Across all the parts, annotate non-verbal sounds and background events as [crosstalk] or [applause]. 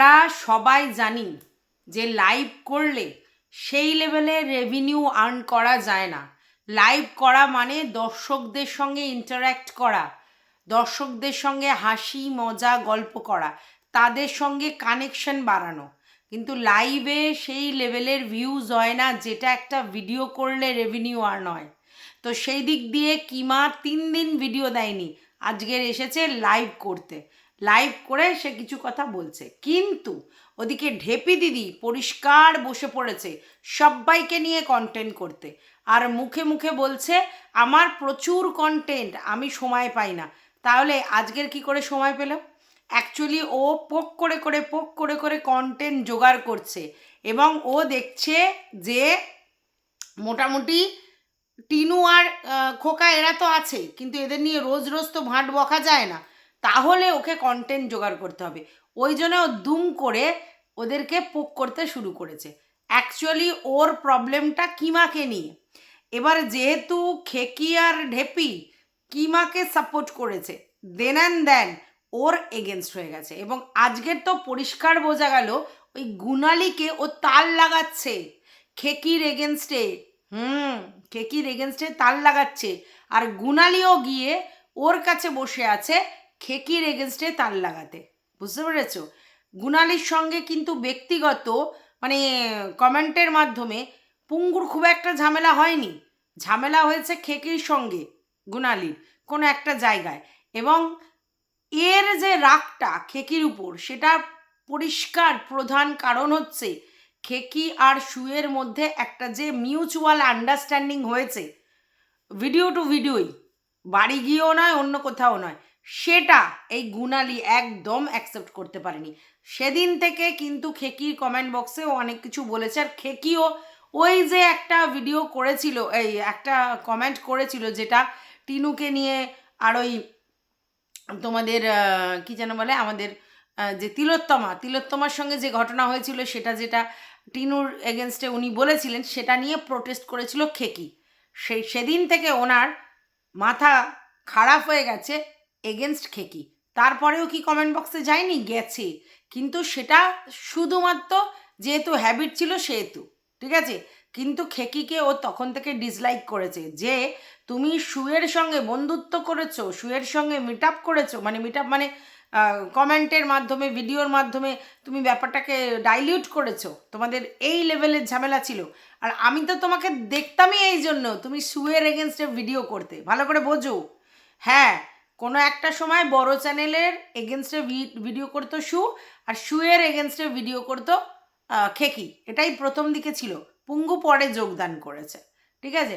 আমরা সবাই জানি যে লাইভ করলে সেই লেভেলে রেভিনিউ আর্ন করা যায় না। লাইভ করা মানে দর্শকদের সঙ্গে ইন্টারাক্ট করা, দর্শকদের সঙ্গে হাসি, মজা, গল্প করা, তাদের সঙ্গে কানেকশন বাড়ানো। কিন্তু লাইভে সেই লেভেলের ভিউজ হয় না যেটা একটা ভিডিও করলে রেভিনিউ আর্ন হয়। তো সেই দিক দিয়ে কিমা তিন দিন ভিডিও দেয়নি, আজকের এসেছে লাইভ করতে। লাইভ করে সে কিছু কথা বলছে। কিন্তু ওদিকে ঢেপি দিদি পরিষ্কার বসে পড়েছে সবাইকে নিয়ে কন্টেন্ট করতে। আর মুখে মুখে বলছে, আমার প্রচুর কন্টেন্ট আমি সময় পাই না। তাহলে আজকের কি করে সময় পেল অ্যাকচুয়ালি ও পোক করে করে পোক করে করে কন্টেন্ট জোগাড় করছে এবং ও দেখছে যে মোটামুটি টিনু আর খোকা এরা তো আছে কিন্তু এদের নিয়ে রোজ রোজ তো ভাঁট বকা যায় না। তাহলে ওকে কন্টেন্ট জোগাড় করতে হবে। ওই জন্য ও দুম করে ওদেরকে পোক করতে শুরু করেছে। অ্যাকচুয়ালি ওর প্রবলেমটা কিমাকে নিয়ে? এবার যেহেতু খেকি আর ঢেপি কিমাকে সাপোর্ট করেছে দেন অ্যান্ড দেন ওর এগেনস্ট হয়ে গেছে। এবং আজকের তো পরিষ্কার বোঝা গেল, ওই গুনালিকে ও তাল লাগাচ্ছে। খেকির এগেনস্টে হুম, খেকির এগেনস্টে তাল লাগাচ্ছে। আর গুনালিও গিয়ে ওর কাছে বসে আছে খেকির এগেনস্টে তাল লাগাতে। বুঝতে পেরেছ? গুনালির সঙ্গে কিন্তু ব্যক্তিগত মানে কমেন্টের মাধ্যমে পুঙ্গুর খুব একটা ঝামেলা হয়নি। ঝামেলা হয়েছে খেকির সঙ্গে গুনালির কোনো একটা জায়গায়। এবং এর যে রাগটা খেকির উপর, সেটা পরিষ্কার প্রধান কারণ হচ্ছে খেকি আর শুয়ের মধ্যে একটা যে মিউচুয়াল আন্ডারস্ট্যান্ডিং হয়েছে। ভিডিও টু ভিডিওই বাড়ি গিয়েও নয়, অন্য কোথাও নয়। সেটা এই গুণালি একদম অ্যাকসেপ্ট করতে পারেনি। সেদিন থেকে কিন্তু খেকির কমেন্ট বক্সে অনেক কিছু বলেছে। আর খেকিও ওই যে একটা ভিডিও করেছিল, এই একটা কমেন্ট করেছিল যেটা টিনুকে নিয়ে আর ওই তোমাদের কি যেন বলে, আমাদের যে তিলোত্তমা, তিলোত্তমার সঙ্গে যে ঘটনা হয়েছিল সেটা যেটা টিনুর এগেনস্টে উনি বলেছিলেন, সেটা নিয়ে প্রোটেস্ট করেছিল খেকি। সেই, সেদিন থেকে ওনার মাথা খারাপ হয়ে গেছে। এগেনস্ট খেকি তারপরেও কি কমেন্ট বক্সে যায়নি? গেছে। কিন্তু সেটা শুধুমাত্র যেহেতু হ্যাবিট ছিল সেহেতু, ঠিক আছে? কিন্তু খেকিকে ও তখন থেকে ডিসলাইক করেছে যে, তুমি শুয়ের সঙ্গে বন্ধুত্ব করেছ শুয়ের সঙ্গে মিট আপ করেছ মানে মিট আপ মানে কমেন্টের মাধ্যমে ভিডিওর মাধ্যমে তুমি ব্যাপারটাকে ডাইলিউট করেছ। তোমাদের এই লেভেলের ঝামেলা ছিল। আর আমি তো তোমাকে দেখতামই এই জন্য, তুমি শুয়ের এগেনস্টে ভিডিও করতে। ভালো করে বোঝো। হ্যাঁ কোনো একটা সময় বড় চ্যানেলের এগেনস্টে ভিডিও করতো শু, আর শুয়ের এগেনস্টে ভিডিও করতো খেকি। এটাই প্রথম দিকে ছিল। পুঙ্গু পরে যোগদান করেছে। ঠিক আছে?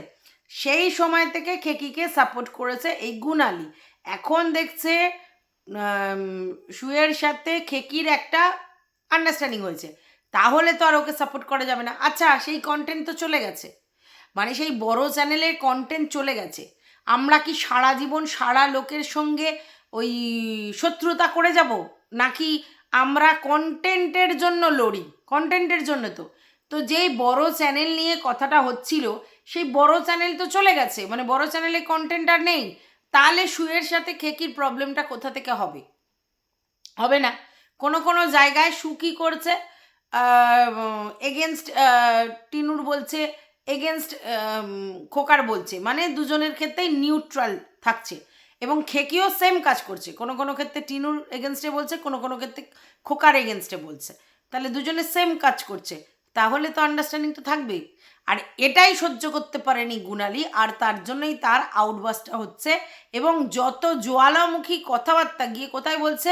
সেই সময় থেকে খেকিকে সাপোর্ট করেছে এই গুনালি এখন দেখছে শুয়ের সাথে খেকির একটা আন্ডারস্ট্যান্ডিং হয়েছে। তাহলে তো আর ওকে সাপোর্ট করা যাবে না। আচ্ছা সেই কন্টেন্ট তো চলে গেছে। মানে সেই বড় চ্যানেলের কন্টেন্ট চলে গেছে। আমরা কি সারা জীবন সারা লোকের সঙ্গে ওই শত্রুতা করে যাব? নাকি আমরা কন্টেন্টের জন্য লড়ি? কন্টেন্টের জন্য তো। তো যেই বড় চ্যানেল নিয়ে কথাটা হচ্ছিল, সেই বড় চ্যানেল তো চলে গেছে। মানে বড় চ্যানেলে কন্টেন্ট আর নেই। তাহলে শুয়ের সাথে খেকির প্রবলেমটা কোথা থেকে হবে? হবে না। কোনো কোনো জায়গায় সু কী করছে এগেনস্ট টিনুর বলছে এগেনস্ট খোকার বলছে। মানে দুজনের ক্ষেত্রেই নিউট্রাল থাকছে। এবং খেকিও সেম কাজ করছে। কোনো কোনো ক্ষেত্রে টিনুর এগেনস্টে বলছে, কোনো কোনো ক্ষেত্রে খোকার এগেনস্টে বলছে। তাহলে দুজনে সেম কাজ করছে। তাহলে তো আন্ডারস্ট্যান্ডিং তো থাকবেই। আর এটাই সহ্য করতে পারেনি গুণালি, আর তার জন্যই তার আউটবাসটা হচ্ছে। এবং যত জোয়ালামুখী কথাবার্তা গিয়ে কোথায় বলছে?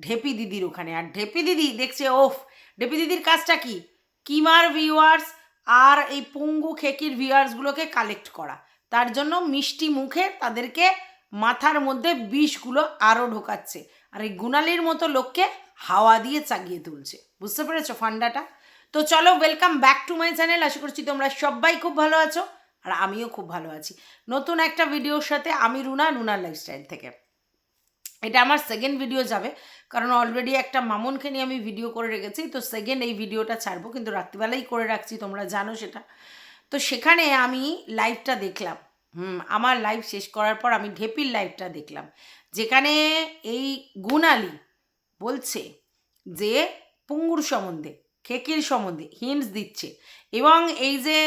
ঢেপি দিদির ওখানে। আর ঢেপি দিদি দেখছে, ওফ, ঢেপি দিদির কাজটা কি? কিমার ভিউয়ার্স আর এই পঙ্গু খেকির ভিউয়ার্সগুলোকে কালেক্ট করা। তার জন্য মিষ্টি মুখে তাদেরকে মাথার মধ্যে বিষগুলো আরও ঢোকাচ্ছে। আর এই গুণালির মতো লোককে হাওয়া দিয়ে চাগিয়ে তুলছে। বুঝতে পেরেছ ফান্ডাটা? তো চলো welcome back to my channel আশা করছি তোমরা সবাই খুব ভালো আছো। আর আমিও খুব ভালো আছি। নতুন একটা ভিডিওর সাথে আমি রুনা, রুনার লাইফস্টাইল থেকে। এটা আমার সেকেন্ড ভিডিও যাবে, কারণ অলরেডি একটা মামুনকে নিয়ে আমি ভিডিও করে রেখেছি, তো সেকেন্ড এই ভিডিওটা ছাড়বো, কিন্তু রাত্রিবেলাই করে রাখছি, তোমরা জানো সেটা। তো সেখানে আমি লাইভটা দেখলাম, হুম, আমার লাইভ শেষ করার পর আমি ঢেপির লাইভটা দেখলাম, যেখানে এই গুণালি বলছে যে পুঙ্গুর সম্বন্ধে, খেকির সম্বন্ধে হিন্টস দিচ্ছে, এবং এই যে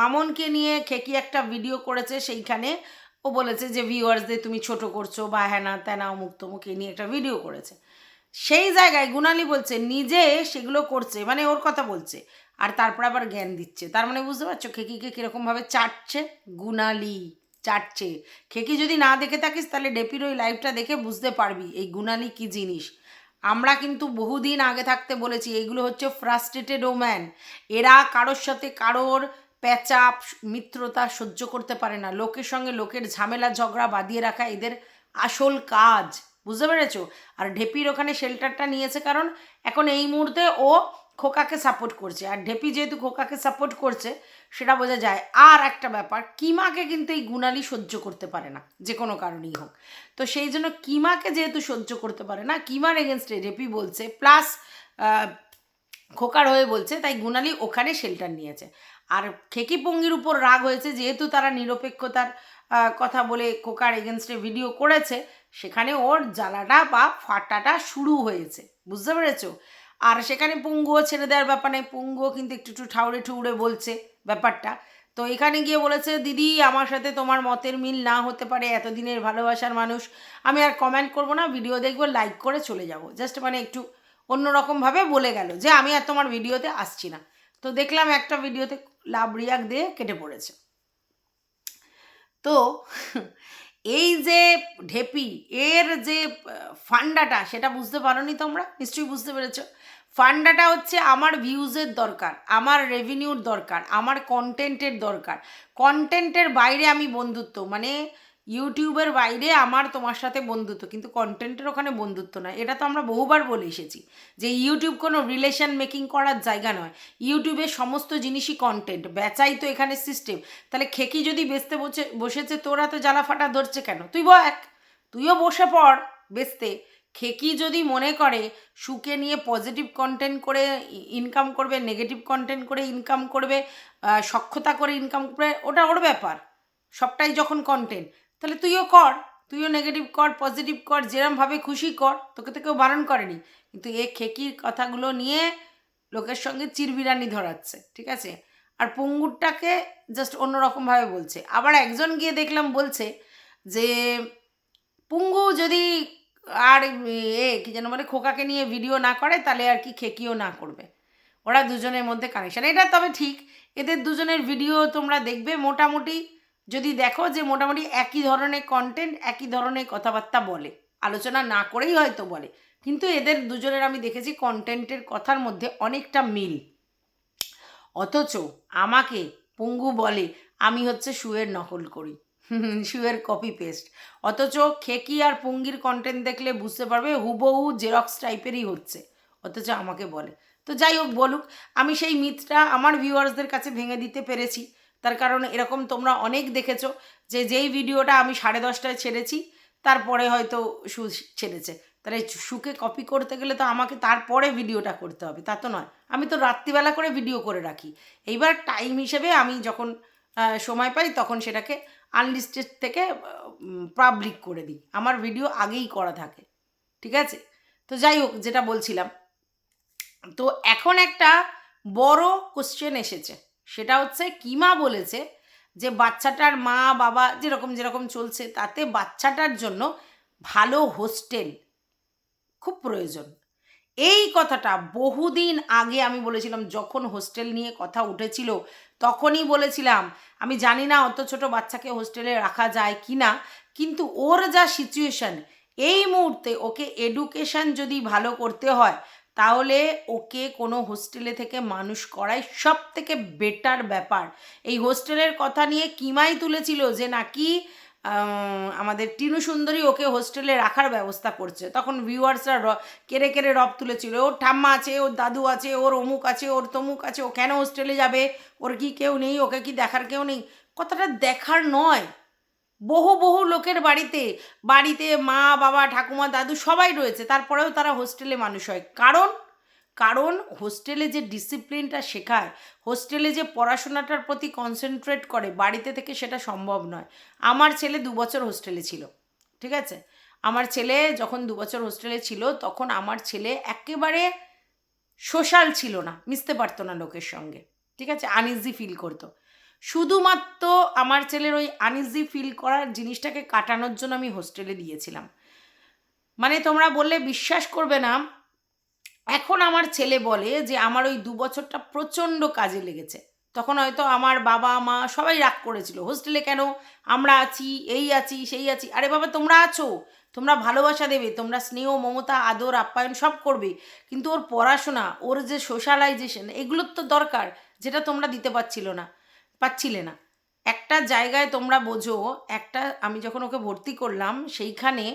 মামনকে নিয়ে খেকি একটা ভিডিও করেছে সেইখানে ও বলেছে যে ভিউয়ার্সদের তুমি ছোট করছ বা হ্যানা ত্যানা অমুক তমুক এই নিয়ে একটা ভিডিও করেছে। সেই জায়গায় গুণালি বলছে, নিজে সেগুলো করছে মানে ওর কথা বলছে, আর তারপর আবার জ্ঞান দিচ্ছে। তার মানে বুঝতে পারছ? খেকিকে কীরকমভাবে চাটছে? গুণালি চাটছে। খেকি যদি না দেখে থাকিস, তাহলে ডেপির ওই লাইভটা দেখে বুঝতে পারবি এই গুণালি কী জিনিস। আমরা কিন্তু বহুদিন আগে থাকতে বলেছি এইগুলো হচ্ছে ফ্রাস্ট্রেটেড ওম্যান এরা কারোর সাথে কারোর প্যাচাপ, মিত্রতা সহ্য করতে পারে না। লোকের সঙ্গে লোকের ঝামেলা, ঝগড়া বাঁধিয়ে রাখা এদের আসল কাজ। বুঝতে পেরেছ? আর ঢেপির ওখানে শেল্টারটা নিয়েছে কারণ এখন এই মুহূর্তে ও খোকাকে সাপোর্ট করছে। আর ঢেপি যেহেতু খোকাকে সাপোর্ট করছে, সেটা বোঝা যায়। আর একটা ব্যাপার, কিমাকে কিন্তু এই গুণালি সহ্য করতে পারে না, যে কোনো কারণেই হোক। তো সেই জন্য কিমাকে যেহেতু সহ্য করতে পারে না, কিমার এগেনস্টে রেপি বলছে প্লাস খোকার হয়ে বলছে, তাই গুণালি ওখানে শেল্টার নিয়েছে। আর খেকি পঙ্গির উপর রাগ হয়েছে, যেহেতু তারা নিরপেক্ষতার কথা বলে কোকার এগেনস্টে ভিডিও করেছে, সেখানে ওর জ্বালাটা বা ফাটাটা শুরু হয়েছে। বুঝতে পেরেছ? আর সেখানে পুঙ্গুও ছেড়ে দেওয়ার ব্যাপার পুঙ্গুও কিন্তু একটু একটু ঠাউরে ঠুউরে বলছে ব্যাপারটা। তো এখানে গিয়ে বলেছে, দিদি, আমার সাথে তোমার মতের মিল না হতে পারে, এতদিনের ভালোবাসার মানুষ। আমি আর কমেন্ট করব না, ভিডিও দেখব লাইক করে চলে যাব। জাস্ট মানে একটু অন্যরকমভাবে বলে গেল যে, আমি আর তোমার ভিডিওতে আসছি না। তো দেখলাম একটা ভিডিওতে লাভ রিয়াক দিয়ে কেটে পড়েছে। তো এই যে ঢেপি, এর যে ফান্ডাটা, সেটা বুঝতে পারোনি তোমরা? নিশ্চয়ই বুঝতে পেরেছ। ফান্ডাটা হচ্ছে আমার ভিউজের দরকার, আমার রেভিনিউর দরকার, আমার কন্টেন্টের দরকার। কন্টেন্টের বাইরে আমি বন্ধুত্ব মানে ইউটিউবের বাইরে আমার তোমার সাথে বন্ধুত্ব, কিন্তু কন্টেন্টের ওখানে বন্ধুত্ব নয়। এটা তো আমরা বহুবার বলে এসেছি যে ইউটিউব কোনো রিলেশন মেকিং করার জায়গা নয়। ইউটিউবের সমস্ত জিনিসই কন্টেন্ট বেচাই তো এখানে সিস্টেম তাহলে খেকি যদি বেচতে বসে, বসেছে, তোরা তো জ্বালা ফাটা ধরছে কেন? তুই বক তুইও বসে পড় বেচতে। খেকি যদি মনে করে সুকে নিয়ে পজিটিভ কন্টেন্ট করে ইনকাম করবে নেগেটিভ কন্টেন্ট করে ইনকাম করবে সক্ষতা করে ইনকাম করবে, ওটা ওর ব্যাপার। সবটাই যখন কন্টেন্ট তাহলে তুইও কর, তুইও নেগেটিভ কর পজিটিভ কর যেরমভাবে খুশি কর, তোকে তো কেউ বারণ করেনি। কিন্তু এ খেকির কথাগুলো নিয়ে লোকের সঙ্গে চিরবিরানি ধরাচ্ছে, ঠিক আছে? আর পঙ্গুরটাকে জাস্ট অন্যরকমভাবে বলছে। আবার একজন গিয়ে দেখলাম বলছে যে, পুঙ্গু যদি আর এ কি যেন বলে, খোকাকে নিয়ে ভিডিও না করে, তাহলে আর কি খেকিও না করবে। ওরা দুজনের মধ্যে কানেকশান এটা তবে ঠিক, এদের দুজনের ভিডিও তোমরা দেখবে। মোটামুটি যদি দেখো যে মোটামুটি একই ধরনের কন্টেন্ট একই ধরনের কথাবার্তা বলে, আলোচনা না করেই হয়তো বলে, কিন্তু এদের দুজনের আমি দেখেছি কন্টেন্টের কথার মধ্যে অনেকটা মিল। অথচ আমাকে পঙ্গু বলে, আমি হচ্ছে শুয়ের নকল করি শুয়ের কপি পেস্ট অথচ খেকি আর পুঙ্গির কন্টেন্ট দেখলে বুঝতে পারবে? হুবহু জেরক্স টাইপেরই হচ্ছে, অথচ আমাকে বলে। তো যাই হোক বলুক, আমি সেই মিথটা আমার ভিউয়ার্সদের কাছে ভেঙে দিতে পেরেছি। তার কারণ এরকম তোমরা অনেক দেখেছ যে যেই ভিডিওটা আমি সাড়ে দশটায় ছেড়েছি, তারপরে হয়তো সু ছেড়েছে। তাহলে সুকে কপি করতে গেলে তো আমাকে তারপরে ভিডিওটা করতে হবে, তা তো নয়। আমি তো রাত্রিবেলা করে ভিডিও করে রাখি। এইবার টাইম হিসেবে আমি যখন সময় পাই তখন সেটাকে আনলিস্টেড থেকে পাবলিক করে দিই। আমার ভিডিও আগেই করা থাকে। ঠিক আছে? তো যাই হোক, যেটা বলছিলাম। তো এখন একটা বড় কোশ্চেন এসেছে। সেটা হচ্ছে কিমা বলেছে যে বাচ্চাটার মা, বাবা যেরকম যেরকম চলছে, তাতে বাচ্চাটার জন্য ভালো হোস্টেল খুব প্রয়োজন। এই কথাটা বহুদিন আগে আমি বলেছিলাম, যখন হোস্টেল নিয়ে কথা উঠেছিল তখনই বলেছিলাম, আমি জানি না অত ছোট বাচ্চাকে হোস্টেলে রাখা যায় কি না কিন্তু ওর যা সিচুয়েশন এই মুহূর্তে ওকে এডুকেশন যদি ভালো করতে হয় তাহলে ওকে কোনো হোস্টেলে থেকে মানুষ করাই সব থেকে বেটার ব্যাপার। এই হোস্টেলের কথা নিয়ে কিমাই তুলেছিল যে নাকি আমাদের টিনু সুন্দরী ওকে হোস্টেলে রাখার ব্যবস্থা করছে। তখন ভিউয়ার্সরা কেড়ে কেড়ে রব তুলেছিল, ওর ঠাম্মা আছে, ওর দাদু আছে, ওর অমুক আছে, ওর তমুক আছে, ও কেন হোস্টেলে যাবে? ওর কি কেউ নেই? ওকে কি দেখার কেউ নেই? কথাটা দেখার নয়। বহু বহু লোকের বাড়িতে বাড়িতে মা, বাবা, ঠাকুমা, দাদু সবাই রয়েছে। তারপরেও তারা হোস্টেলে মানুষ হয়। কারণ কারণ হোস্টেলে যে ডিসিপ্লিনটা শেখায়, হোস্টেলে যে পড়াশোনাটার প্রতি কনসেন্ট্রেট করে বাড়িতে থেকে সেটা সম্ভব নয়। আমার ছেলে দু বছর হোস্টেলে ছিল, ঠিক আছে? আমার ছেলে যখন দু বছর হোস্টেলে ছিল, তখন আমার ছেলে একেবারে সোশ্যাল ছিল না, মিশতে পারতো না লোকের সঙ্গে, ঠিক আছে? আনইজি ফিল করতো। শুধুমাত্র আমার ছেলের ওই আনইজি ফিল করার জিনিসটাকে কাটানোর জন্য আমি হোস্টেলে দিয়েছিলাম। মানে তোমরা বললে বিশ্বাস করবে না, এখন আমার ছেলে বলে যে আমার ওই দু বছরটা প্রচণ্ড কাজে লেগেছে। তখন হয়তো আমার বাবা, মা সবাই রাগ করেছিল হোস্টেলে কেন? আমরা আছি, এই আছি, সেই আছি। আরে বাবা, তোমরা আছো, তোমরা ভালোবাসা দেবে, তোমরা স্নেহ, মমতা, আদর, আপ্যায়ন সব করবে, কিন্তু ওর পড়াশোনা, ওর যে সোশ্যালাইজেশন এগুলোর তো দরকার, যেটা তোমরা দিতে পারছিল না। পাচ্ছিলে না। একটা জায়গায় তোমরা বোঝো, একটা আমি যখন ওকে ভর্তি করলাম, সেইখানে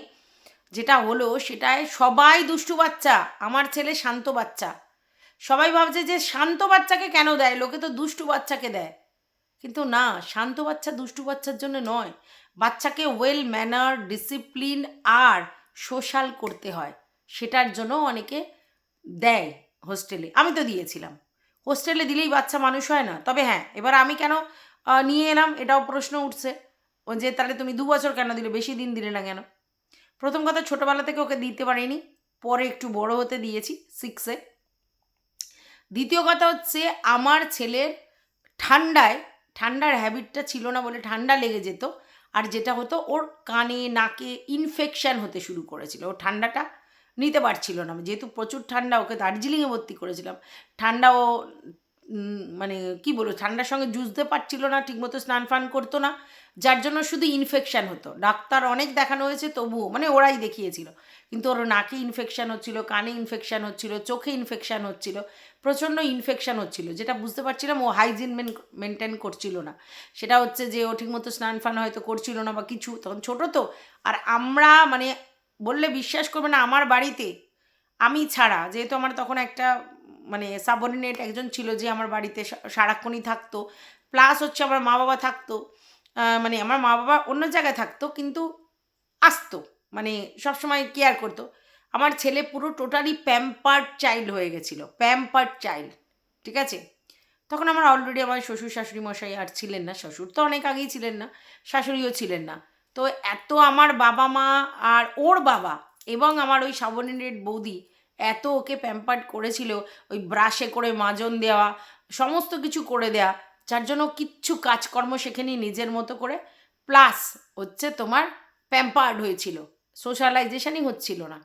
যেটা হলো সেটায় সবাই দুষ্টু বাচ্চা, আমার ছেলে শান্ত বাচ্চা। সবাই ভাবছে যে শান্ত বাচ্চাকে কেন দেয়? লোকে তো দুষ্টু বাচ্চাকে দেয়। কিন্তু না, শান্ত বাচ্চা দুষ্টু বাচ্চার জন্য নয়। বাচ্চাকে ওয়েল ম্যানার ডিসিপ্লিন আর সোশ্যাল করতে হয়। সেটার জন্য অনেকে দেয় হোস্টেলে আমি তো দিয়েছিলাম। হোস্টেলে দিলেই বাচ্চা মানুষ হয় না। তবে হ্যাঁ এবার আমি কেন নিয়ে এলাম? এটাও প্রশ্ন উঠছে। ও যে, তাহলে তুমি দু বছর কেন দিলে? বেশি দিন দিলে না কেন? প্রথম কথা, ছোটোবেলা থেকে ওকে দিতে পারিনি। পরে একটু বড় হতে দিয়েছি সিক্সে দ্বিতীয় কথা হচ্ছে, আমার ছেলের ঠান্ডায়, ঠান্ডার হ্যাবিটটা ছিল না বলে ঠান্ডা লেগে যেত। আর যেটা হতো, ওর কানে, নাকে ইনফেকশান হতে শুরু করেছিল। ও ঠান্ডাটা নিতে পারছিল না। যেহেতু প্রচুর ঠান্ডা, ওকে দার্জিলিংয়ে ভর্তি করেছিলাম। ঠান্ডা ও মানে কি বলব, ঠান্ডার সঙ্গে জুঝতে পারছিল না, ঠিকমতো স্নান ফান করতো না। যার জন্য শুধু ইনফেকশান হতো। ডাক্তার অনেক দেখানো হয়েছে, তবুও মানে ওরাই দেখিয়েছিল। কিন্তু ওর নাকে ইনফেকশান হচ্ছিল, কানে ইনফেকশান হচ্ছিল, চোখে ইনফেকশান হচ্ছিল, প্রচণ্ড ইনফেকশান হচ্ছিল। যেটা বুঝতে পারছিলাম ও হাইজিন মেনটেন করছিল না। সেটা হচ্ছে যে ও ঠিকমতো স্নান ফান হয়তো করছিল না বা কিছু, তখন ছোটো তো। আর আমরা মানে বললে বিশ্বাস করবে না আমার বাড়িতে। আমি ছাড়া। যেহেতু আমার তখন একটা মানে সাবঅর্ডিনেট একজন ছিল যে আমার বাড়িতে সারাক্ষণই থাকতো। প্লাস হচ্ছে আমার মা বাবা থাকতো মানে আমার মা বাবা অন্য জায়গায় থাকতো, কিন্তু আসতো। মানে সবসময় কেয়ার করতো। আমার ছেলে পুরো টোটালি প্যাম্পার্ড চাইল্ড হয়ে গেছিল। প্যাম্পার্ড চাইল্ড ঠিক আছে? তখন আমার অলরেডি আমার শ্বশুর শাশুড়ি মশাই আর ছিলেন না। শ্বশুর তো অনেক আগেই ছিলেন না, শাশুড়িও ছিলেন না। তো এত আমার বাবা মা আর ওর বাবা এবং আমার ওই সাবর্ডিনেট বৌদি এত ওকে প্যাম্পার্ড করেছিল, ওই ব্রাশে করে মাজন দেওয়া, সমস্ত কিছু করে দেয়া, যার জন্য কিচ্ছু কাজকর্ম শেখেনি নিজের মতো করে। প্লাস হচ্ছে তোমার প্যাম্পার্ড হয়েছিল সোশ্যালাইজেশনই হচ্ছিল না।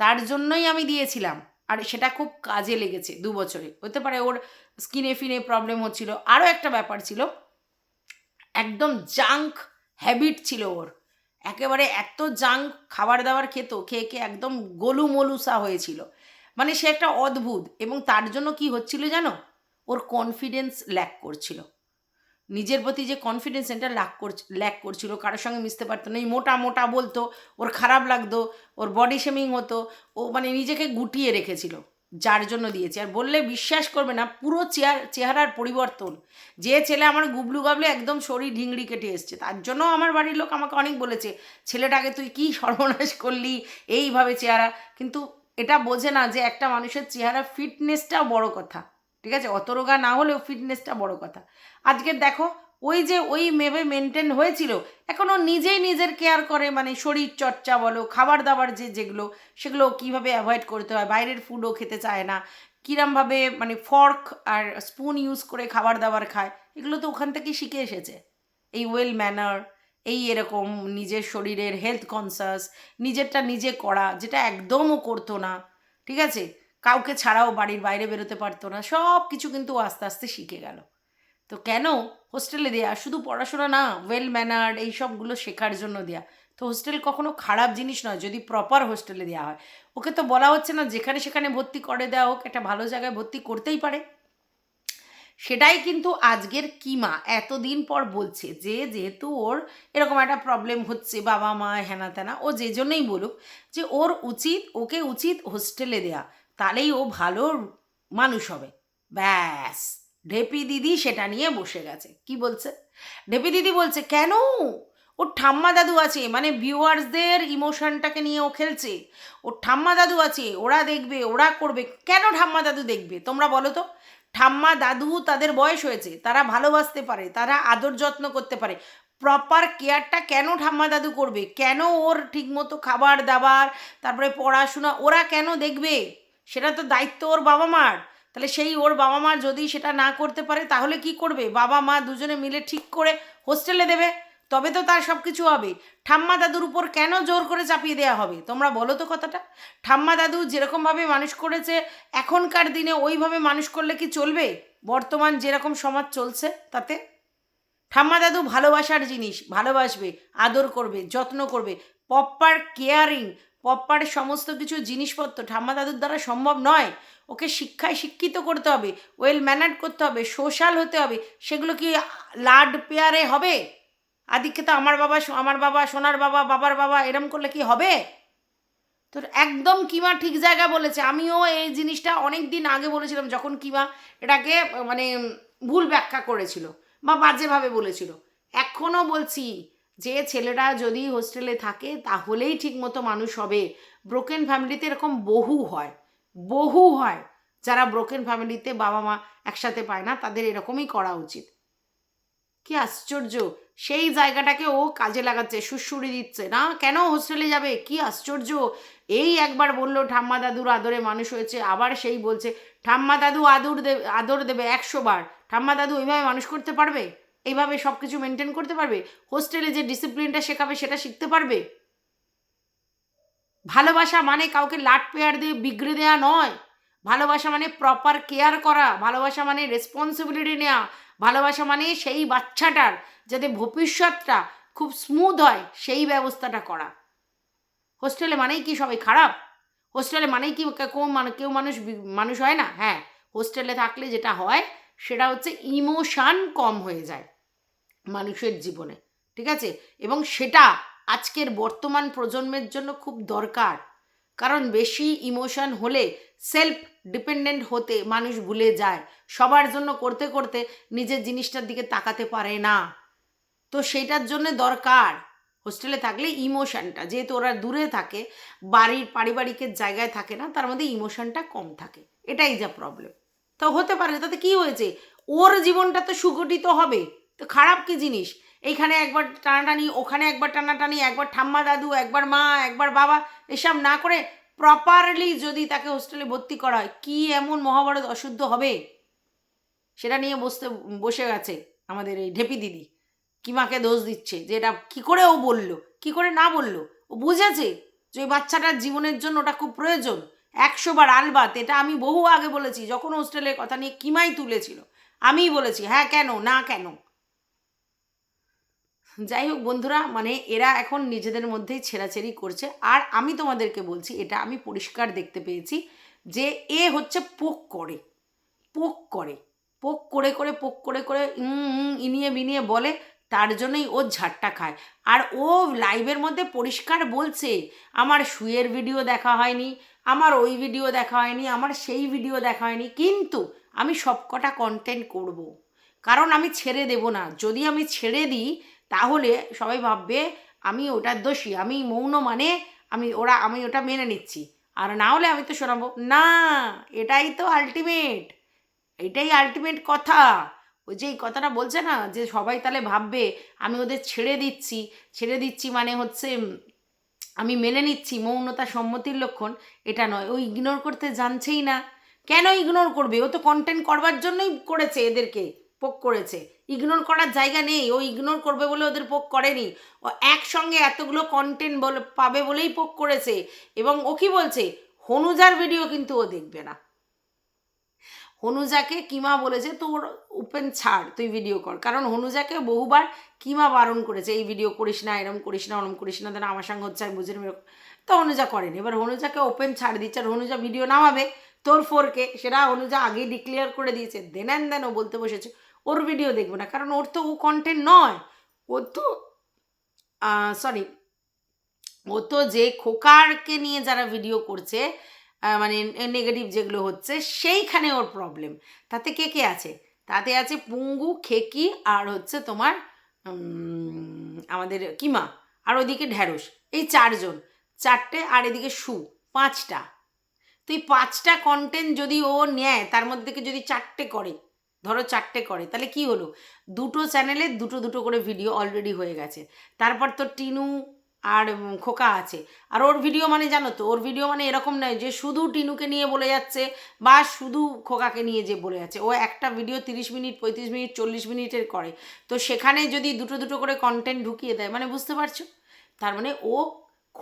তার জন্যই আমি দিয়েছিলাম, আর সেটা খুব কাজে লেগেছে দু বছরে। হতে পারে ওর স্কিনে ফিনে প্রবলেম হচ্ছিল। আরও একটা ব্যাপার ছিল, একদম জাঙ্ক হ্যাবিট ছিল ওর। একেবারে এত জাঙ্ক খাবার দাবার খেত, খেয়ে খেয়ে একদম গোলু মলুসা হয়েছিল। মানে সে একটা অদ্ভুত এবং তার জন্য কি হচ্ছিল জানো? ওর কনফিডেন্স ল্যাক করছিল। নিজের প্রতি যে কনফিডেন্স এটা ল্যাক কর ল্যাক করছিল। কারোর সঙ্গে মিশতে পারতো না। এই মোটা মোটা বলতো, ওর খারাপ লাগতো, ওর বডি শেমিং হতো, ও মানে নিজেকে গুটিয়ে রেখেছিল। যার জন্য দিয়েছে। আর বললে বিশ্বাস করবে না, পুরো চেয়ার, চেহারার পরিবর্তন। যে ছেলে আমার গুবলু গাবলে একদম শরীর ঢিংড়ি কেটে এসছে, তার জন্য আমার বাড়ির লোক আমাকে অনেক বলেছে, ছেলেটাকে তুই কি সর্বনাশ করলি এইভাবে চেহারা? কিন্তু এটা বোঝে না যে একটা মানুষের চেহারা ফিটনেসটাও বড় কথা। ঠিক আছে? অত রোগা না হলেও ফিটনেসটা বড় কথা। আজকে দেখো ওই যে ওই মেবে মেনটেন হয়েছিল, এখন ও নিজেই নিজের কেয়ার করে মানে শরীর চর্চা বলো, খাবার দাবার যে যেগুলো, সেগুলো কীভাবে অ্যাভয়েড করতে হয়, বাইরের ফুডও খেতে চায় না কিরমভাবে মানে ফর্ক আর স্পুন ইউজ করে খাবার দাবার খায়, এগুলো তো ওখান থেকেই শিখে এসেছে। এই ওয়েল ম্যানার এই এরকম নিজের শরীরের হেলথ কনসাস নিজেরটা নিজে করা, যেটা একদমও করতো না, ঠিক আছে? কাউকে ছাড়াও বাড়ির বাইরে বেরোতে পারতো না সব কিছু কিন্তু আস্তে আস্তে শিখে গেল। তো কেন? হোস্টেলে দেয়া, শুধু পড়াশোনা না ওয়েল ম্যানার্ড এই সবগুলো শেখার জন্য দেয়া। তো হোস্টেল কখনো খারাপ জিনিস নয়, যদি প্রপার হোস্টেলে দেওয়া হয়। ওকে তো বলা হচ্ছে না, যেখানে সেখানে ভর্তি করে দেওয়া হোক, একটা ভালো জায়গায় ভর্তি করতেই পারে। সেটাই কিন্তু আজকের কিমা, এতদিন পর বলছে যে যেহেতু ওর এরকম একটা প্রবলেম হচ্ছে, বাবা মা হেনা তেনা, ও যে জন্যই বলুক, যে ওর উচিত, ওকে উচিত হোস্টেলে দেয়া, তাহলেই ও ভালো মানুষ হবে। ব্যাস। ঢেপি দিদি সেটা নিয়ে বসে গেছে। কি বলছে? ঢেপি দিদি বলছে, কেন? ওর ঠাম্মা দাদু আছে মানে ভিউয়ার্সদের ইমোশনটাকে নিয়ে ও খেলছে। ওর ঠাম্মা দাদু আছে, ওরা দেখবে, ওরা করবে। কেন ঠাম্মা দাদু দেখবে? তোমরা বলো তো। ঠাম্মা দাদু তাদের বয়স হয়েছে, তারা ভালোবাসতে পারে, তারা আদর যত্ন করতে পারে। প্রপার কেয়ারটা কেন ঠাম্মা দাদু করবে? কেন ওর ঠিকমতো খাবার দাবার, তারপরে পড়াশোনা, ওরা কেন দেখবে? সেটা তো দায়িত্ব ওর বাবা মার তাহলে সেই ওর বাবা মা যদি সেটা না করতে পারে, তাহলে কি করবে? বাবা মা দুজনে মিলে ঠিক করে হোস্টেলে দেবে? তবে তো তার সব কিছু হবে। ঠাম্মা দাদুর উপর কেন জোর করে চাপিয়ে দেওয়া হবে? তোমরা বলো তো কথাটা। ঠাম্মা দাদু যেরকমভাবে মানুষ করেছে, এখনকার দিনে ওইভাবে মানুষ করলে কি চলবে? বর্তমান যেরকম সমাজ চলছে তাতে? ঠাম্মা দাদু ভালোবাসার জিনিস, ভালোবাসবে, আদর করবে, যত্ন করবে পপ্পার কেয়ারিং পপ্পার সমস্ত কিছু জিনিসপত্র ঠাম্মা দাদুর দ্বারা সম্ভব নয়। ওকে শিক্ষায় শিক্ষিত করতে হবে ওয়েল ম্যানার্ড করতে হবে সোশ্যাল হতে হবে, সেগুলো কি লাড পেয়ারে হবে? আদিকে তো আমার বাবা আমার বাবা, সোনার বাবা, বাবার বাবা, এরম করলে কি হবে? তো একদম কিমা ঠিক জায়গা বলেছে। আমিও এই জিনিসটা অনেক দিন আগে বলেছিলাম, যখন কিমা এটাকে মানে ভুল ব্যাখ্যা করেছিল বা বাজেভাবে বলেছিল। এখনও বলছি, যে ছেলেটা যদি হোস্টেলে থাকে, তাহলেই ঠিকমতো মানুষ হবে। ব্রোকেন ফ্যামিলিতে এরকম বহু হয়। বহু হয়। যারা ব্রোকেন ফ্যামিলিতে বাবা মা একসাথে পায় না, তাদের এরকমই করা উচিত। কি আশ্চর্য! সেই জায়গাটাকে ও কাজে লাগাচ্ছে, সুড়সুড়ি দিচ্ছে। না, কেন হোস্টেলে যাবে? কি আশ্চর্য! এই একবার বলল, ঠাম্মা দাদুর আদরে মানুষ হয়েছে। আবার সেই বলছে, ঠাম্মা দাদু আদর দেবে আদর দেবে একশো বার। ঠাম্মা দাদু ওইভাবে মানুষ করতে পারবে? এইভাবে সব কিছু মেনটেন করতে পারবে? হোস্টেলে যে ডিসিপ্লিনটা শেখাবে, সেটা শিখতে পারবে? ভালোবাসা মানে কাউকে লাট পেয়ার দিয়ে, বিগড়ে দেওয়া নয়। ভালোবাসা মানে প্রপার কেয়ার করা, ভালোবাসা মানে রেসপন্সিবিলিটি নেওয়া ভালোবাসা মানে সেই বাচ্চাটার যাতে ভবিষ্যৎটা খুব স্মুথ হয়, সেই ব্যবস্থাটা করা। হোস্টেলে মানেই কি সবাই খারাপ? হোস্টেলে মানেই কি কেউ মানে কেউ মানুষ মানুষ হয় না? হ্যাঁ হোস্টেলে থাকলে যেটা হয়, সেটা হচ্ছে ইমোশান কম হয়ে যায় মানুষের জীবনে, ঠিক আছে? এবং সেটা আজকের বর্তমান প্রজন্মের জন্য খুব দরকার। কারণ বেশি ইমোশন হলে সেলফ ডিপেন্ডেন্ট হতে মানুষ ভুলে যায়। সবার জন্য করতে করতে নিজের জিনিসটার দিকে তাকাতে পারে না। তো সেইটার জন্য দরকার হোস্টেলে থাকলে ইমোশনটা যেহেতু ওরা দূরে থাকে, বাড়ির পারিবারিকের জায়গায় থাকে না, তার মধ্যে ইমোশনটা কম থাকে। এটাই যা প্রবলেম তো হতে পারে, তাতে কি হয়েছে? ওর জীবনটা তো সুগঠিত হবে। তো খারাপ কি জিনিস? এইখানে একবার টানাটানি, ওখানে একবার টানাটানি, একবার ঠাম্মা দাদু, একবার মা, একবার বাবা, এসব না করে প্রপারলি যদি তাকে হোস্টেলে ভর্তি করা হয়, কি এমন মহাভারত অশুদ্ধ হবে? সেটা নিয়ে বসতে, বসে গেছে আমাদের এই ঢেপি দিদি। কিমাকে দোষ দিচ্ছে? যে এটা কী করে ও বলল? কি করে না বলল? ও বুঝেছে যে ওই বাচ্চাটার জীবনের জন্য ওটা খুব প্রয়োজন। একশো বার আলবাত, এটা আমি বহু আগে বলেছি, যখন হোস্টেলের কথা নিয়ে কিমাই তুলেছিল। আমিই বলেছি হ্যাঁ কেন, না কেন? যাই হোক বন্ধুরা মানে এরা এখন নিজেদের মধ্যেই ছেঁড়াছেড়ি করছে। আর আমি তোমাদেরকে বলছি, এটা আমি পরিষ্কার দেখতে পেয়েছি যে এ হচ্ছে পোক করে পোক করে পোক করে করে, পোক করে করে ইনিয়ে বিনিয়ে বলে, তার জন্যই ও ঝাড়টা খায়। আর ও লাইভের মধ্যে পরিষ্কার বলছে, আমার শুয়ের ভিডিও দেখা হয়নি, আমার ওই ভিডিও দেখা হয়নি, আমার সেই ভিডিও দেখা হয়নি। কিন্তু আমি সবকটা কন্টেন্ট করব। কারণ আমি ছেড়ে দেব না। যদি আমি ছেড়ে দিই তাহলে সবাই ভাববে, আমি ওটার দোষী, আমি মৌন মানে আমি ওরা, আমি ওটা মেনে নিচ্ছি। আর না হলে আমি তো শোনাবো, না, এটাই তো আলটিমেট এটাই আলটিমেট কথা। ওই যে এই কথাটা বলছে না, যে সবাই তাহলে ভাববে, আমি ওদের ছেড়ে দিচ্ছি ছেড়ে দিচ্ছি মানে হচ্ছে, আমি মেনে নিচ্ছি মৌনতা সম্মতির লক্ষণ, এটা নয়। ও ইগনোর করতে জানছেই না। কেন ইগনোর করবে? ও তো কন্টেন্ট করবার জন্যই করেছে এদেরকে, পোক করেছে। ইগনোর করার জায়গা নেই। ও ইগনোর করবে বলে ওদের পোক করেনি। ও একসঙ্গে এতগুলো কন্টেন্ট বলে, পাবে বলেই পোক করেছে। এবং ও কি বলছে? হনুজার ভিডিও কিন্তু ও দেখবে না। হনুজাকে কিমা বলেছে, তোর ওপেন ছাড়, তুই ভিডিও কর। কারণ হনুজাকে বহুবার কিমা বারণ করেছে, এই ভিডিও করিস না, এরম করিস না, ওরম করিস না তাহলে আমার সঙ্গে হচ্ছে, আমি বুঝে নেব। তো হনুজা করেনি। এবার হনুজাকে ওপেন ছাড় দিচ্ছে, আর হনুজা ভিডিও নামাবে তোর ফোরকে সেটা হনুজা আগেই ডিক্লেয়ার করে দিয়েছে। দেন অ্যান্ড দেন ও বলতে বসেছে ওর ভিডিও দেখব না, কারণ ওর তো ও কন্টেন্ট নয়। ও তো সরি ও তো যে খোকারকে নিয়ে যারা ভিডিও করছে মানে নেগেটিভ যেগুলো হচ্ছে, সেইখানে ওর প্রবলেম তাতে কে কে আছে? তাতে আছে পুঙ্গু, খেকি আর হচ্ছে তোমার আমাদের কিমা, আর ওইদিকে ঢ্যাঁড়স। এই চারজন, চারটে আর এদিকে সু, পাঁচটা। তো এই পাঁচটা কন্টেন্ট যদি ও নেয়, তার মধ্যে থেকে যদি চারটে করে ধরো চারটে করে, তাহলে কি হলো? দুটো চ্যানেলে দুটো দুটো করে ভিডিও অলরেডি হয়ে গেছে। তারপর তো টিনু আর খোকা আছে। আর ওর ভিডিও মানে জানো তো, ওর ভিডিও মানে এরকম নয় যে শুধু টিনুকে নিয়ে বলে যাচ্ছে বা শুধু খোকাকে নিয়ে যে বলে যাচ্ছে। ও একটা ভিডিও তিরিশ মিনিট, পঁয়ত্রিশ মিনিট, চল্লিশ মিনিটের করে। তো সেখানে যদি দুটো দুটো করে কন্টেন্ট ঢুকিয়ে দেয় মানে বুঝতে পারছ? তার মানে ও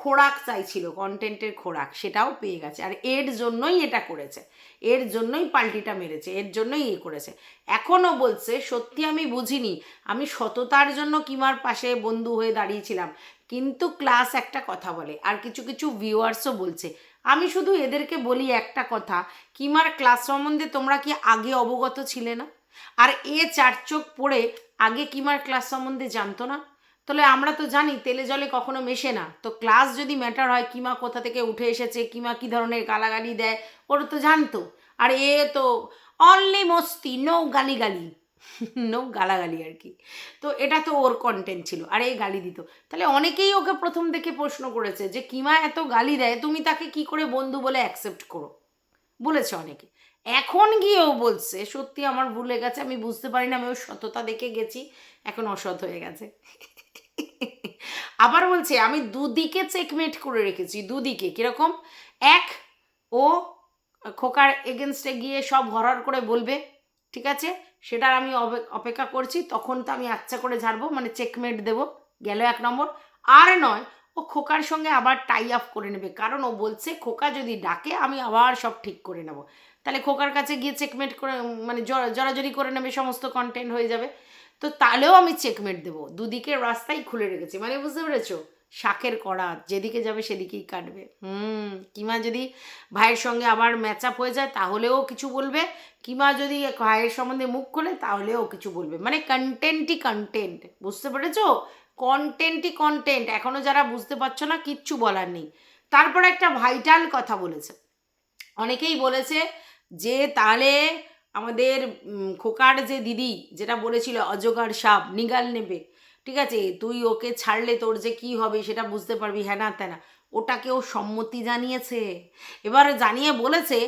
খোরাক চাইছিল কন্টেন্টের খোরাক, সেটাও পেয়ে গেছে। আর এর জন্যই এটা করেছে। এর জন্যই পাল্টিটা মেরেছে, এর জন্যই এ করেছে। এখনও বলছে, সত্যি আমি বুঝিনি, আমি সততার জন্য কিমার পাশে বন্ধু হয়ে দাঁড়িয়েছিলাম, কিন্তু ক্লাস একটা কথা বলে, আর কিছু কিছু ভিউয়ার্সও বলছে, আমি শুধু এদেরকে বলি একটা কথা, কিমার ক্লাস সম্বন্ধে তোমরা কি আগে অবগত ছিলে না? আর এ চার চোখ পড়ে আগে কিমার ক্লাস সম্বন্ধে জানতো না? তাহলে আমরা তো জানি তেলে জলে কখনো মেশে না। তো ক্লাস যদি ম্যাটার হয় কিমা কোথা থেকে উঠে এসেছে, কিমা কী ধরনের গালাগালি দেয়, ওরা তো জানতো। আর এ তো অনলি মস্তি নো গালি গালি নো [laughs] গালাগালি আর কি। তো এটা তো ওর কন্টেন্ট ছিল, আর এই গালি দিত। তাহলে অনেকেই ওকে প্রথম দেখে প্রশ্ন করেছে যে, কিমা এত গালি দেয়, তুমি তাকে কি করে বন্ধু বলে অ্যাকসেপ্ট করো? বলেছে অনেকে। এখন গিয়েও বলছে, সত্যি আমার ভুলে গেছে, আমি বুঝতে পারি না, আমি ওর সততা দেখে গেছি, এখন অসৎ হয়ে গেছে। [laughs] আবার বলছে, আমি দুদিকে চেকমেট করে রেখেছি, দুদিকে, কীরকম? এক, ও খোকার এগেনস্টে গিয়ে সব হরর করে বলবে, ঠিক আছে? সেটার আমি অপে- অপেক্ষা করছি, তখন তো আমি আচ্ছা করে ঝাড়বো মানে চেকমেট দেব, গেল এক নম্বর। আর নয়, ও খোকার সঙ্গে আবার টাই আপ করে নেবে, কারণ ও বলছে, খোকা যদি ডাকে, আমি আবার সব ঠিক করে নেব। তাহলে খোকার কাছে গিয়ে চেকমেট করে মানে জড়াজড়ি করে নেবে, সমস্ত কন্টেন্ট হয়ে যাবে। তো তাহলেও আমি চেকমেট দেবো। দুদিকের রাস্তাই খুলে রেখেছি। মানে বুঝতে পেরেছ? শাকের কড়া, যেদিকে যাবে সেদিকেই কাটবে। হুম, কিমা যদি ভাইয়ের সঙ্গে আবার ম্যাচ আপ হয়ে যায়, তাহলেও কিছু বলবে। কিমা যদি ভাইয়ের সম্বন্ধে মুখ খোলে, তাহলেও কিছু বলবে। মানে কন্টেন্টই কন্টেন্ট বুঝতে পেরেছ? কন্টেন্টই কন্টেন্ট এখনও যারা বুঝতে পারছ না, কিচ্ছু বলার নেই। তারপর একটা ভাইটাল কথা বলেছে। অনেকেই বলেছে যে, তাহলে আমাদের খোকার যে দিদি, যেটা বলেছিল, অজগর সাপ, নিগাল নেবে। ঠিক আছে? তুই ওকে ছাড়লে তোর যে কি হবে সেটা বুঝতে পারবি হ্যানা ত্যানা। ওটাকে ও সম্মতি জানিয়েছে। এবার জানিয়ে বলেছে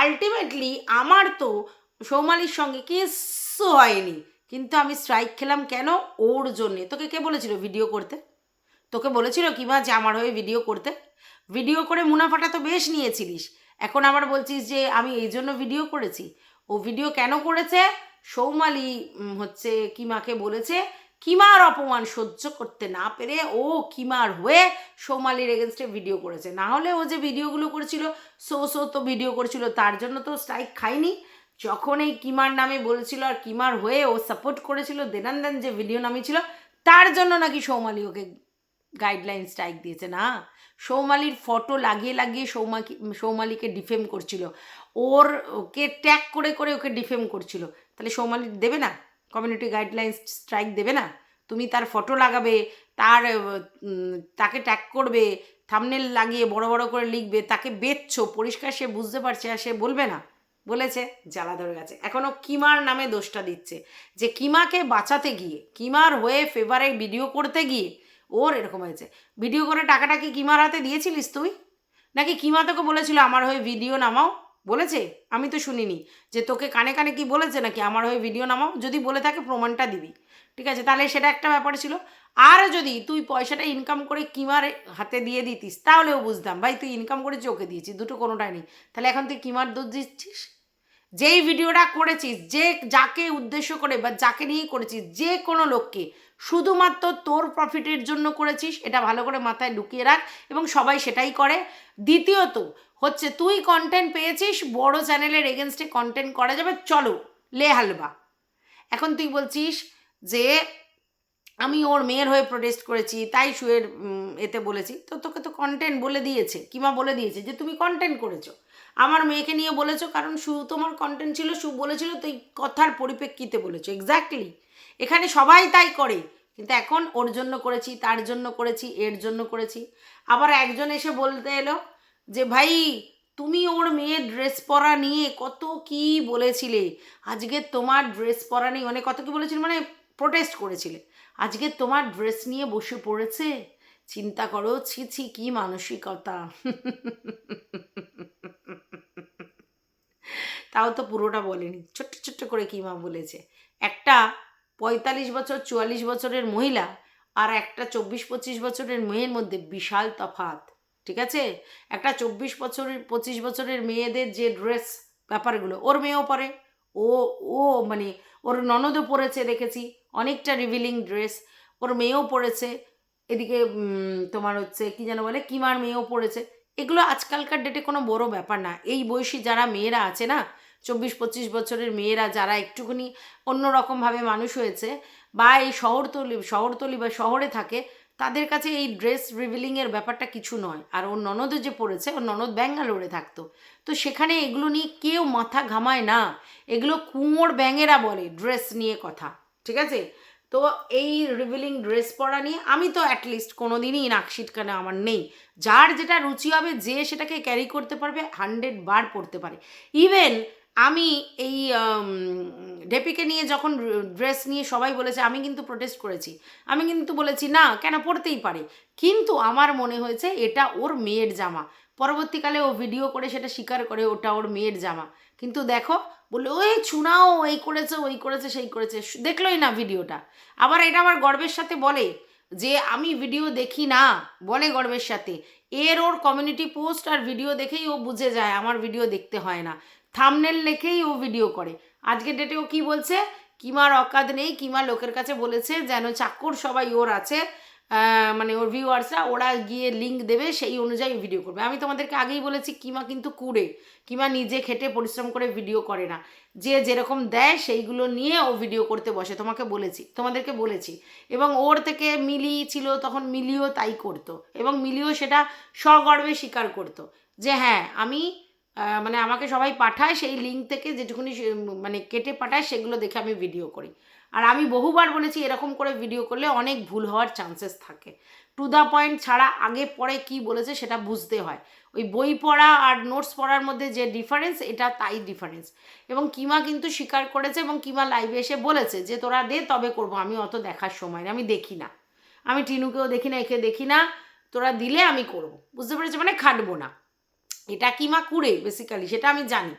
আলটিমেটলি আমার তো সৌমালির সঙ্গে কিচ্ছু হয়নি। কিন্তু আমি স্ট্রাইক খেলাম কেন? ওর জন্যে। তোকে কে বলেছিল ভিডিও করতে? তোকে বলেছিল কিবা যে আমার হয়ে ভিডিও করতে? ভিডিও করে মুনাফাটা তো বেশ নিয়েছিলিস। এখন আবার বলছিস যে, আমি এই জন্য ভিডিও করেছি। ও ভিডিও কেন করেছে? সৌমালি হচ্ছে কিমাকে বলেছে, কিমার অপমান সহ্য করতে না পেরে ও কিমার হয়ে সৌমালির এগেনস্টে ভিডিও করেছে। না হলে ও যে ভিডিওগুলো করেছিল সো সো তো ভিডিও করেছিল, তার জন্য তো স্ট্রাইক খায়নি। যখন এই কিমার নামে বলেছিল আর কিমার হয়ে ও সাপোর্ট করেছিল দেনান দেন যে ভিডিও নামিয়েছিল তার জন্য নাকি সৌমালি ওকে গাইডলাইন স্ট্রাইক দিয়েছে, না? সৌমালির ফটো লাগিয়ে লাগিয়ে সৌমাকি, সৌমালিকে ডিফেম করছিল। ওর ওকে ট্যাগ করে করে ওকে ডিফেম করছিল। তাহলে সৌমালি দেবে না? কমিউনিটি গাইডলাইন স্ট্রাইক দেবে না? তুমি তার ফটো লাগাবে, তার তাকে ট্যাগ করবে থামনেল লাগিয়ে বড় বড় করে লিখবে, তাকে বেচছো, পরিষ্কার সে বুঝতে পারছে আর সে বলবে না। বলেছে, জ্বালা ধরে গেছে। এখনও কিমার নামে দোষটা দিচ্ছে। যে কিমাকে বাঁচাতে গিয়ে, কিমার হয়ে ফেভারে ভিডিও করতে গিয়ে ওর এরকম হয়েছে। ভিডিও করে টাকাটা কি কিমার হাতে দিয়েছিলিস তুই? নাকি কিমা তোকে বলেছিল, আমার হয়ে ভিডিও নামাও বলেছে? আমি তো শুনিনি। যে তোকে কানে কানে কি বলেছে নাকি? আমার হয়ে ভিডিও নামাও, যদি বলে থাকে প্রমাণটা দিবি। ঠিক আছে? তাহলে সেটা একটা ব্যাপার ছিল। আর যদি তুই পয়সাটা ইনকাম করে কিমার হাতে দিয়ে দিতিস, তাহলেও বুঝতাম। ভাই, তুই ইনকাম করেছি, ওকে দিয়েছিস দুটো কোনোটাই নেই। তাহলে এখন তুই কিমার দোষ দিচ্ছিস? যেই ভিডিওটা করেছিস, যে যাকে উদ্দেশ্য করে বা যাকে নিয়েই করেছিস, যে কোনো লোককে শুধুমাত্র তোর প্রফিটের জন্য করেছিস, এটা ভালো করে মাথায় ঢুকিয়ে রাখ এবং সবাই সেটাই করে। দ্বিতীয়ত হচ্ছে তুই কন্টেন্ট পেয়েছিস, বড় চ্যানেলের এগেনস্টে কন্টেন্ট করা যাবে, চলো, লে হালবা। এখন তুই বলছিস যে আমি ওর মেয়ের হয়ে প্রোটেস্ট করেছি, তাই শুয়ের এতে বলেছি। তো তোকে তো কন্টেন্ট বলে দিয়েছে, কিমা বলে দিয়েছে যে তুমি কন্টেন্ট করেছ। আমার মেয়েকে নিয়ে বলেছ, কারণ সু তোমার কন্টেন্ট ছিল, সু বলেছিল, তুই কথার পরিপ্রেক্ষিতে বলেছ এক্স্যাক্টলি এখানে সবাই তাই করে, কিন্তু এখন ওর জন্য করেছি, তার জন্য করেছি, এর জন্য করেছি। আবার একজন এসে বলতে এলো যে, ভাই, তুমি ওর মেয়ের ড্রেস পরা নিয়ে কত কি বলেছিলে? আজকে তোমার ড্রেস পরা নিয়ে মানে কত কি বলেছিলে? মানে প্রোটেস্ট করেছিলে। আজকে তোমার ড্রেস নিয়ে বসে পড়েছে? চিন্তা করো, ছি ছি, কি মানসিকতা। তাও তো পুরোটা বলেনি। ছোট্ট ছোট্ট করে কিমা বলেছে? একটা পঁয়তাল্লিশ বছর, চুয়াল্লিশ বছরের মহিলা আর একটা চব্বিশ পঁচিশ বছরের মেয়ের মধ্যে বিশাল তফাৎ, ঠিক আছে? একটা চব্বিশ বছরের, পঁচিশ বছরের মেয়েদের যে ড্রেস ব্যাপারগুলো, ওর মেয়েও পরে, ও ও মানে ওর ননদও পরেছে দেখেছি, অনেকটা রিভিলিং ড্রেস ওর মেয়েও পরেছে, এদিকে তোমার হচ্ছে কি যেন বলে, কিমার মেয়েও পড়েছে এগুলো আজকালকার ডেটে কোনো বড় ব্যাপার না, এই বয়সী যারা মেয়েরা আছে না চব্বিশ, পঁচিশ বছরের মেয়েরা যারা একটুখানি অন্যরকমভাবে মানুষ হয়েছে বা এই শহরতলি শহরতলি বা শহরে থাকে, তাদের কাছে এই ড্রেস রিভিলিংয়ের ব্যাপারটা কিছু নয়। আর ওর ননদ যে পড়েছে, ওর ননদ ব্যাঙ্গালোরে থাকতো। তো সেখানে এগুলো নিয়ে কেউ মাথা ঘামায় না। এগুলো কুঁয়োর ব্যাঙেরা বলে ড্রেস নিয়ে কথা, ঠিক আছে? তো এই রিভিলিং ড্রেস পরা নিয়ে আমি তো অ্যাটলিস্ট কোনো দিনই নাক আমার নেই। যার যেটা রুচি হবে, যে সেটাকে ক্যারি করতে পারবে হান্ড্রেড বার পড়তে পারে। ইভেন আমি এই ডেপিকে নিয়ে যখন ড্রেস নিয়ে সবাই বলেছে, আমি কিন্তু প্রোটেস্ট করেছি। আমি কিন্তু বলেছি, না, কেন? পড়তেই পারে। কিন্তু আমার মনে হয়েছে, এটা ওর মেয়ের জামা। পরবর্তীকালে ও ভিডিও করে সেটা স্বীকার করে, ওটা ওর মেয়ের জামা। কিন্তু দেখো, বলল, ওই চুনাও এই করেছে, ওই করেছে, সেই করেছে। দেখলোই না ভিডিওটা আবার এটা আমার গর্বের সাথে বলে, যে আমি ভিডিও দেখি না, বলে গর্বের সাথে। এর ওর কমিউনিটি পোস্ট আর ভিডিও দেখেই ও বুঝে যায়, আমার ভিডিও দেখতে হয় না। থামনেল লেখেই ও ভিডিও করে। আজকের ডেটে ও কি বলছে? কিমার অকাদ নেই, কিমা লোকের কাছে বলেছে যেন চাকর সবাই ওর আছে মানে ওর ভিউয়ার্সরা ওরা গিয়ে লিঙ্ক দেবে, সেই অনুযায়ী ভিডিও করবে। আমি তোমাদেরকে আগেই বলেছি, কিমা কিন্তু কুড়ে। কিমা নিজে খেটে পরিশ্রম করে ভিডিও করে না। যে যেরকম দেয়, সেইগুলো নিয়ে ও ভিডিও করতে বসে। তোমাকে বলেছি, তোমাদেরকে বলেছি। এবং ওর থেকে মিলি ছিল, তখন মিলিও তাই করতো। এবং মিলিও সেটা সগর্বে স্বীকার করতো। যে হ্যাঁ আমি মানে আমাকে সবাই পাঠায় সেই লিঙ্ক থেকে যেটুকুনি মানে কেটে পাঠায় সেগুলো দেখে আমি ভিডিও করি। আর আমি বহুবার বলেছি এরকম করে ভিডিও করলে অনেক ভুল হওয়ার চান্সেস থাকে। টু দ্য পয়েন্ট ছাড়া আগে পরে কি বলেছে সেটা বুঝতে হয়। ওই বই পড়া আর নোটস পড়ার মধ্যে যে ডিফারেন্স এটা তাই ডিফারেন্স এবং কিমা কিন্তু স্বীকার করেছে এবং কিমা লাইভে এসে বলেছে যে তোরা দে তবে করব। আমি অত দেখার সময় নেই, আমি দেখি না। আমি টিনুকেও দেখি না একে দেখি না। তোরা দিলে আমি করব। বুঝতে পেরেছি? মানে খাটবো না। এটা কিমা কুড়ে বেসিক্যালি সেটা আমি জানি।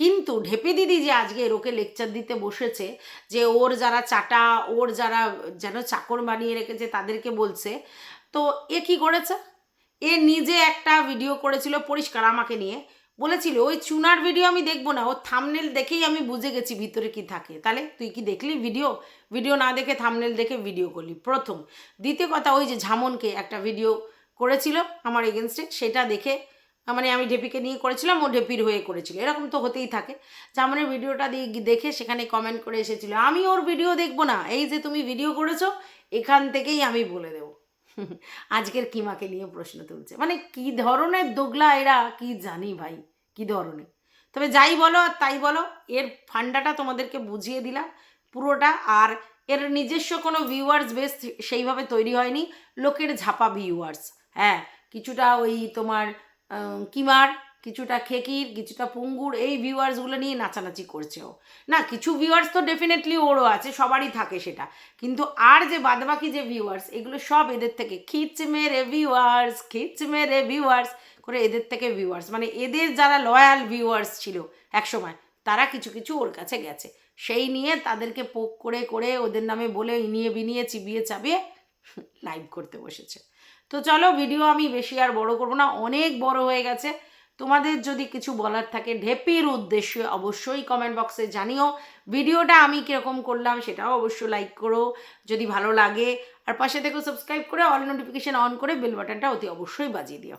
কিন্তু ঢেপে দিদি যে আজকে এর ওকে লেকচার দিতে বসেছে, যে ওর যারা চাটা, ওর যারা যেন চাকর বানিয়ে রেখেছে তাদেরকে বলছে, তো এ কি করেছে? এ নিজে একটা ভিডিও করেছিল পরিষ্কার আমাকে নিয়ে, বলেছিল, ওই চুনার ভিডিও আমি দেখব না ও থামনেল দেখেই আমি বুঝে গেছি ভিতরে কি থাকে। তাহলে তুই কি দেখলি ভিডিও ভিডিও না দেখে থামনেল দেখে ভিডিও করলি। প্রথম। দ্বিতীয় কথা, ওই যে ঝামনকে একটা ভিডিও করেছিল আমার এগেনস্টে সেটা দেখে মানে আমি ঢেপিকে নিয়ে করেছিলাম, ও ঢেপির হয়ে করেছিল। এরকম তো হতেই থাকে। জামনের ভিডিওটা দেখে সেখানে কমেন্ট করে এসেছিল, আমি ওর ভিডিও দেখব না। এই যে তুমি ভিডিও করেছ, এখান থেকেই আমি বলে দেবো। [laughs] আজকের কিমাকে নিয়ে প্রশ্ন তুলছে। মানে কি ধরনের দোগলা এরা, কি জানি ভাই, কি ধরনের। তবে যাই বলো আর তাই বলো, এর ফান্ডাটা তোমাদেরকে বুঝিয়ে দিলাম পুরোটা। আর এর নিজস্ব কোনো ভিউয়ার্স বেস সেইভাবে তৈরি হয়নি। লোকের ঝাপা ভিউয়ার্স হ্যাঁ কিছুটা ওই তোমার কিমার, কিছুটা খেকির, কিছুটা পুঙ্গুর, এই ভিউয়ার্সগুলো নিয়ে নাচানাচি করছে ও। না, কিছু ভিউয়ার্স তো ডেফিনেটলি ওরও আছে, সবারই থাকে সেটা। কিন্তু আর যে বাদবাকি যে ভিউয়ার্স এগুলো সব এদের থেকে। খিচ মেরে ভিউয়ার্স খিচ মেরে ভিউয়ার্স করে এদের থেকে ভিউয়ার্স মানে এদের যারা লয়াল ভিউয়ার্স ছিল একসময়, তারা কিছু কিছু ওর কাছে গেছে। সেই নিয়ে তাদেরকে পোক করে করে ওদের নামে বলে ইনিয়ে বিনিয়ে চিবিয়ে চাবিয়ে [laughs] লাইভ করতে বসেছে। তো চলো ভিডিও আমি বেশি আর বড় করব না, অনেক বড় হয়ে গেছে। তোমাদের যদি কিছু বলার থাকে ঢেপির উদ্দেশ্যে অবশ্যই কমেন্ট বক্সে জানিও। ভিডিওটা আমি কীরকম করলাম সেটাও অবশ্যই লাইক করো, যদি ভালো লাগে। আর পাশে থেকে সাবস্ক্রাইব করে অল নোটিফিকেশান অন করে বেল বাটনটা অতি অবশ্যই বাজিয়ে দিও।